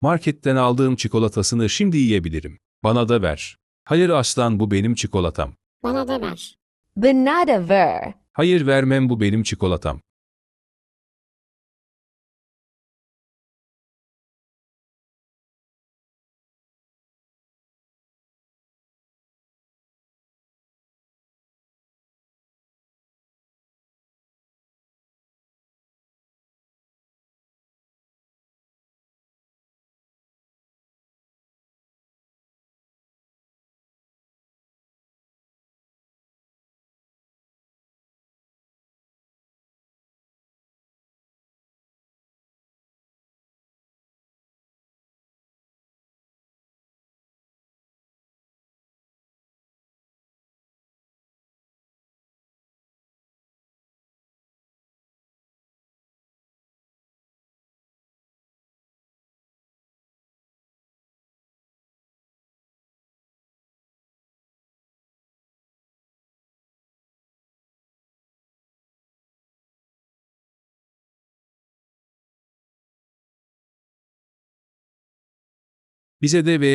Marketten aldığım çikolatasını şimdi yiyebilirim. Bana da ver. Hayır aslan bu benim çikolatam. Bana da ver. Banana ver. Hayır vermem bu benim çikolatam. Bize de ve